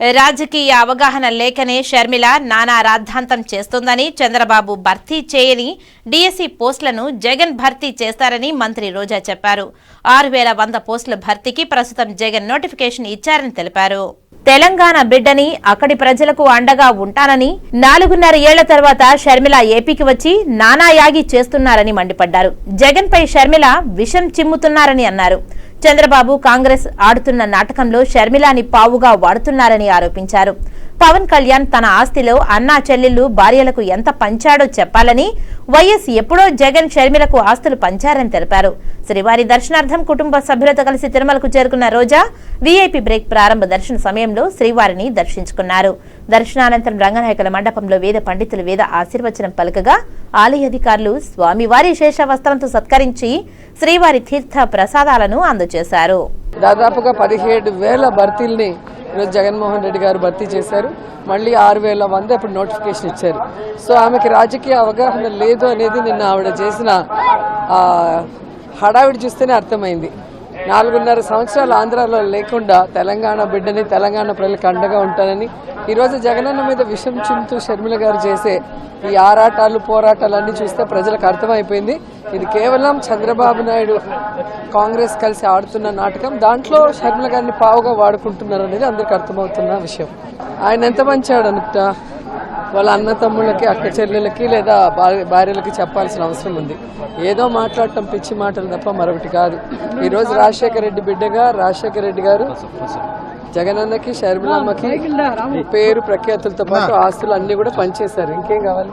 రాజకీయ అవగాహన లేకనే షర్మిల నానా రాద్ధాంతం చేస్తోందని చంద్రబాబు భర్తీ చేయని డీఎస్సీ పోస్టులను జగన్ భర్తీ చేస్తారని మంత్రి రోజా చెప్పారు. ఆరు వేల వంద పోస్టుల భర్తీకి ప్రస్తుతం జగన్ నోటిఫికేషన్ ఇచ్చారని తెలిపారు. తెలంగాణ బిడ్డని అక్కడి ప్రజలకు అండగా ఉంటానని నాలుగున్నర ఏళ్ళ తర్వాత షర్మిల ఏపీకి వచ్చి నానాయాగి చేస్తున్నారని మండిపడ్డారు. జగన్పై షర్మిల విషం చిమ్ముతున్నారని అన్నారు. చంద్రబాబు కాంగ్రెస్ ఆడుతున్న నాటకంలో షర్మిలాని పావుగా వాడుతున్నారని ఆరోపించారు. పవన్ కళ్యాణ్ తన ఆస్తిలో అన్నా చెల్లెళ్ళు భార్యలకు ఎంత పంచాడో చెప్పాలని వైఎస్ ఎప్పుడో జగన్ షర్మిలకు ఆస్తులు పంచారని తెలిపారు. శ్రీవారి దర్శనార్థం కుటుంబ సభ్యులతో కలిసి తిరుమలకు చేరుకున్న రోజా వీఐపీ బ్రేక్ ప్రారంభ దర్శన సమయంలో శ్రీవారిని దర్శించుకున్నారు. దర్శనానంతరం రంగనాయకుల మండపంలో వేద పండితులు వేద ఆశీర్వచనం పలకగా ఆలయ అధికారులు స్వామివారి శేష వస్త్రంతో సత్కరించి శ్రీవారి తీర్థ ప్రసాదాలను అందజేశారు. దాదాపుగా పదిహేడు వేల భర్తీల్ని ఈరోజు జగన్మోహన్ రెడ్డి గారు భర్తీ చేశారు. మళ్ళీ ఆరు వేల వంద ఇప్పుడు నోటిఫికేషన్ ఇచ్చారు. సో ఆమెకి రాజకీయ అవగాహన లేదు అనేది నిన్న ఆవిడ చేసిన హడావిడి చూస్తేనే అర్థమైంది. నాలుగున్నర సంవత్సరాలు ఆంధ్రాలో లేకుండా తెలంగాణ బిడ్డని తెలంగాణ ప్రజలకు అండగా ఉంటానని ఈరోజు జగనన్న మీద విషం చింతూ షర్మిల గారు చేసే ఈ ఆరాటాలు పోరాటాలు చూస్తే ప్రజలకు అర్థమైపోయింది. ఇది కేవలం చంద్రబాబు నాయుడు కాంగ్రెస్ కలిసి ఆడుతున్న నాటకం. దాంట్లో షర్మిల గారిని పావుగా వాడుకుంటున్నారు అనేది అందరికి అర్థమవుతున్న విషయం. ఆయన ఎంత మంచాడు అనుకుంటా వాళ్ళ అన్న తమ్ముళ్ళకి అక్క చెల్లెలకి లేదా భార్య- భార్యలకి చెప్పాల్సిన అవసరం ఉంది. ఏదో మాట్లాడటం పిచ్చి మాటలు తప్ప మరొకటి కాదు. ఈరోజు రాజశేఖర రెడ్డి బిడ్డగా రాజశేఖర రెడ్డి గారు జగనన్నకి షర్మిలమ్మకి పేరు ప్రఖ్యాతులతో పాటు ఆస్తులు అన్ని కూడా పనిచేశారు ఇంకేం కావాలి?